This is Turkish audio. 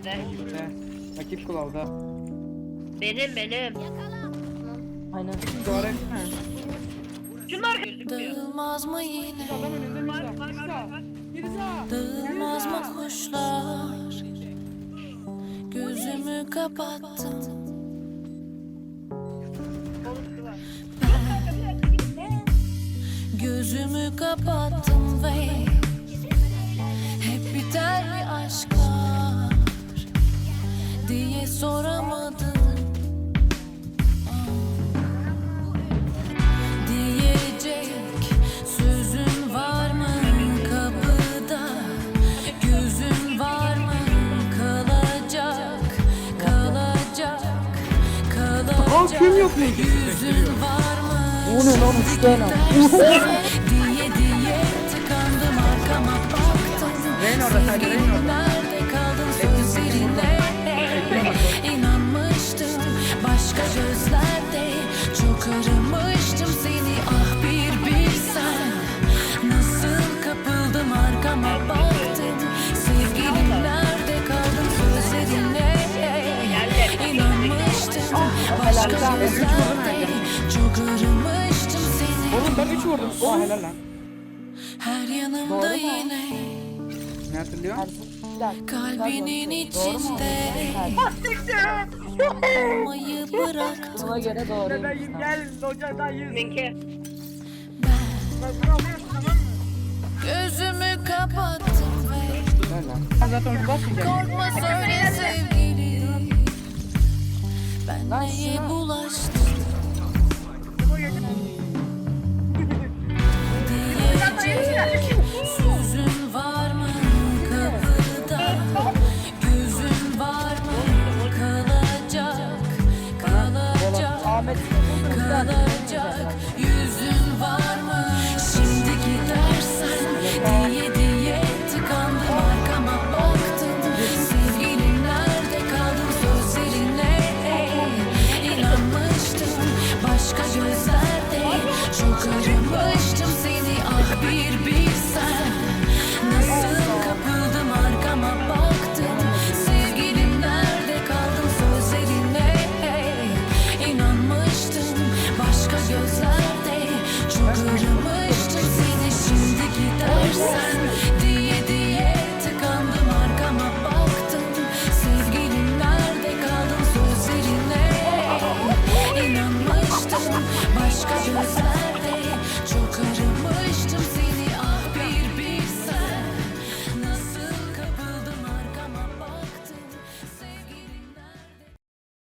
Gitti. İşte rakip kulağda. Benim benim. Aynen. Doğru etme. Şunlar gözükmüyor. Dağılmaz mı yine? Adam önünde. Mirza. Dağılmaz mı kuşlar? Gözümü kapattım. Gözümü kapattım ve Aa kim mı? O ne lan üç tane. Rain orada sadece Sevgilim orada. İnanmıştım başka gözlerde çok aramıştım seni başka gözlerde çok aramıştım seni Oğlum ben 3 vurdum. Aa helal lan. her yanımda yine Ne dakika. kalbinin içinde olmayı bıraktım Ona göre doğru. Gel hocadan yüz. Minki. Gözümü kapattım ve Helal lan. Ben zaten onu basmayacağım. korkma söyle sevgilim Ben neye bulaştım. Diyecek sözün var mı kapıda? Gözün var mı kalacak? Kalacak kalacak bir bir sen Nasıl kapıldım arkama baktım. Sevgilim nerede kaldım sözlerine? Hey. İnanmıştım başka gözlerde. Çok kırmıştım seni şimdi gidersen. Diye diye tıkandım arkama baktım. Sevgilim nerede kaldım sözlerine? Hey. Başka gözlerde.